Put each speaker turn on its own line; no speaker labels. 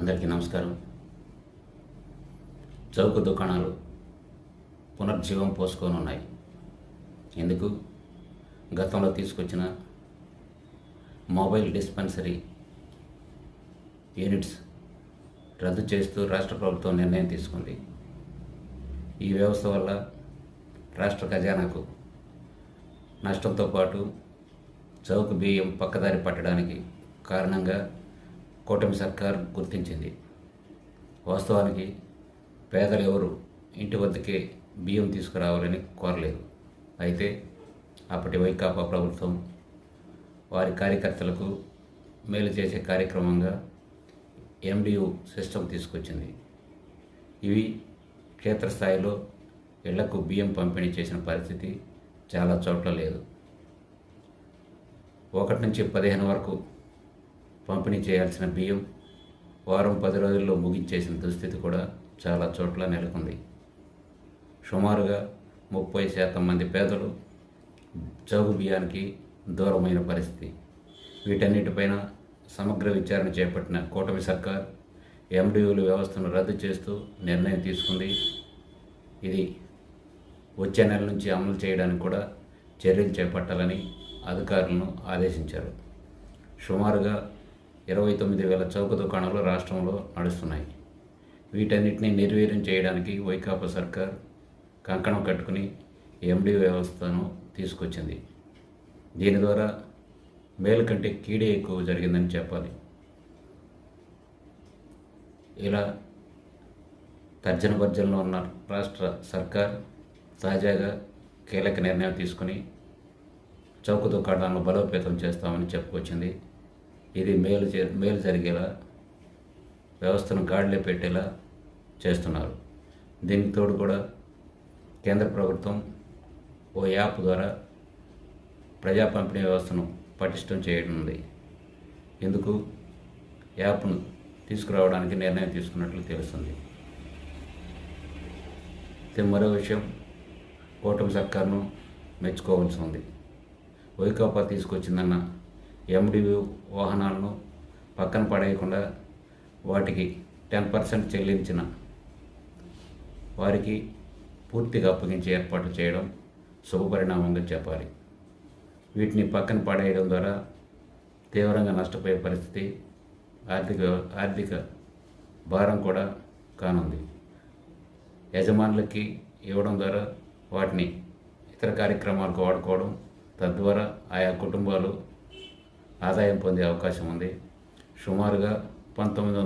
అందరికీ నమస్కారం. చౌక దుకాణాలు పునర్జీవం పోసుకొని ఉన్నాయి. ఎందుకు? గతంలో తీసుకొచ్చిన మొబైల్ డిస్పెన్సరీ యూనిట్స్ రద్దు చేస్తూ రాష్ట్ర ప్రభుత్వం నిర్ణయం తీసుకుంది. ఈ వ్యవస్థ వల్ల రాష్ట్ర ఖజానాకు నష్టంతో పాటు చౌక బియ్యం పక్కదారి పట్టడానికి కారణంగా కూటమి సర్కార్ గుర్తించింది. వాస్తవానికి పేదలు ఎవరు ఇంటి వద్దకే బియ్యం తీసుకురావాలని కోరలేదు. అయితే అప్పటి వైకాపా ప్రభుత్వం వారి కార్యకర్తలకు మేలు చేసే కార్యక్రమంగా ఎండియు సిస్టమ్ తీసుకొచ్చింది. ఇవి క్షేత్రస్థాయిలో ఇళ్ళకు బియ్యం పంపిణీ చేసిన పరిస్థితి చాలా చోట్ల లేదు. ఒకటి నుంచి పదిహేను వరకు పంపిణీ చేయాల్సిన బియ్యం వారం పది రోజుల్లో ముగించేసిన దుస్థితి కూడా చాలా చోట్ల నెలకొంది. సుమారుగా ముప్పై శాతం మంది పేదలు చౌగు బియ్యానికి దూరమైన పరిస్థితి. వీటన్నిటిపైన సమగ్ర విచారణ చేపట్టిన కూటమి సర్కార్ ఎండియూలు వ్యవస్థను రద్దు చేస్తూ నిర్ణయం తీసుకుంది. ఇది వచ్చే నెల నుంచి అమలు చేయడానికి కూడా చర్యలు చేపట్టాలని అధికారులను ఆదేశించారు. సుమారుగా ఇరవై తొమ్మిది వేల చౌక దుకాణాలు రాష్ట్రంలో నడుస్తున్నాయి. వీటన్నిటిని నిర్వీర్యం చేయడానికి వైకాపా సర్కార్ కంకణం కట్టుకుని ఎండి వ్యవస్థను తీసుకొచ్చింది. దీని ద్వారా మేలు కంటే కీడే ఎక్కువ జరిగిందని చెప్పాలి. ఇలా తర్జన భర్జనలో ఉన్న రాష్ట్ర సర్కార్ తాజాగా కీలక నిర్ణయం తీసుకుని చౌక దుకాణాలను బలోపేతం చేస్తామని చెప్పుకొచ్చింది. ఇది మేలు చే- మేలు జరిగేలా వ్యవస్థను గాడిలో పెట్టేలా చేస్తున్నారు. దీనికి తోడు కూడా కేంద్ర ప్రభుత్వం ఓ యాప్ ద్వారా ప్రజా పంపిణీ వ్యవస్థను పటిష్టం చేయనుంది ఎందుకు యాప్ను తీసుకురావడానికి నిర్ణయం తీసుకున్నట్లు తెలుస్తుంది. మరో విషయం. కూటమి సర్కార్ను మెచ్చుకోవాల్సి ఉంది. వైకాపా తీసుకొచ్చిందన్న ఎండివి వాహనాలను పక్కన పడేయకుండా వాటికి టెన్ పర్సెంట్ చెల్లించిన వారికి పూర్తిగా అప్పగించే ఏర్పాటు చేయడం శుభపరిణామంగా చెప్పాలి. వీటిని పక్కన పడేయడం ద్వారా తీవ్రంగా నష్టపోయే పరిస్థితి ఆర్థిక ఆర్థిక భారం కూడా కానుంది. యజమానులకి ఇవ్వడం ద్వారా వాటిని ఇతర కార్యక్రమాలకు వాడుకోవడం తద్వారా ఆయా కుటుంబాలు ఆదాయం పొందే అవకాశం ఉంది. సుమారుగా పంతొమ్మిది వందల